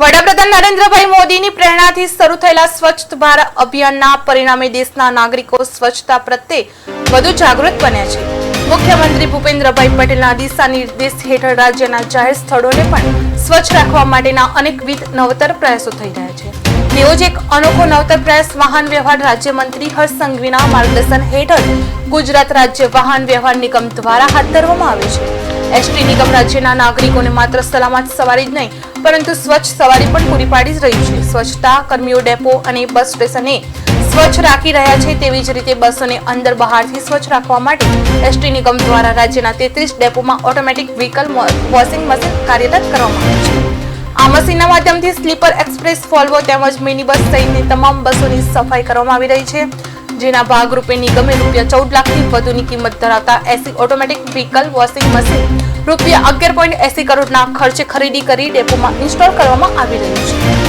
વડાપ્રધાન નરેન્દ્રભાઈ મોદીની પ્રેરણાથી શરૂ થયેલા સ્વચ્છ ભારત અભિયાનના પરિણામે દેશના નાગરિકો સ્વચ્છતા પ્રત્યે વધુ જાગૃત બન્યા છે. મુખ્યમંત્રી ભૂપેન્દ્રભાઈ પટેલના દિશા નિર્દેશ હેઠળ રાજ્યના જાહેર સ્થળોને પણ સ્વચ્છ રાખવા માટેના અનેકવિધ નવતર પ્રયાસો થઈ રહ્યા છે. તેવો જ એક અનોખો નવતર પ્રયાસ વાહન વ્યવહાર રાજ્યમંત્રી હર્ષ સંઘવીના માર્ગદર્શન હેઠળ ગુજરાત રાજ્ય વાહન વ્યવહાર નિગમ દ્વારા હાથ ધરવામાં આવ્યો છે. એસટી નિગમ રાજ્યના નાગરિકોને માત્ર સલામત સવારી જ નહીં, પરંતુ સ્વચ્છ સવારી પણ પૂરી પાડી જ રહ્યું છે. સ્વચ્છતા કર્મીઓ ડેપો અને બસ સ્ટેશને સ્વચ્છ રાખી રહ્યા છે તેવી જ રીતે બસોને અંદર બહારથી સ્વચ્છ રાખવા માટે એસટી નિગમ દ્વારા રાજ્યના તેત્રીસ ડેપોમાં ઓટોમેટિક વ્હીકલ વોશિંગ મશીન કાર્યરત કરવામાં આવ્યું છે. આ મશીનના માધ્યમથી સ્લીપર એક્સપ્રેસ, ફોલ્વો તેમજ મિની બસ સહિતની તમામ બસોની સફાઈ કરવામાં આવી રહી છે. જેના ભાગરૂપે નિગમે રૂપિયા ચૌદ લાખથી વધુની કિંમત ધરાવતા AC automatic vehicle, washing machine, રૂપિયા અગિયાર પોઈન્ટ એસી કરોડના ખર્ચે ખરીદી કરી ડેપોમાં ઇન્સ્ટોલ કરવામાં આવી રહ્યું છે.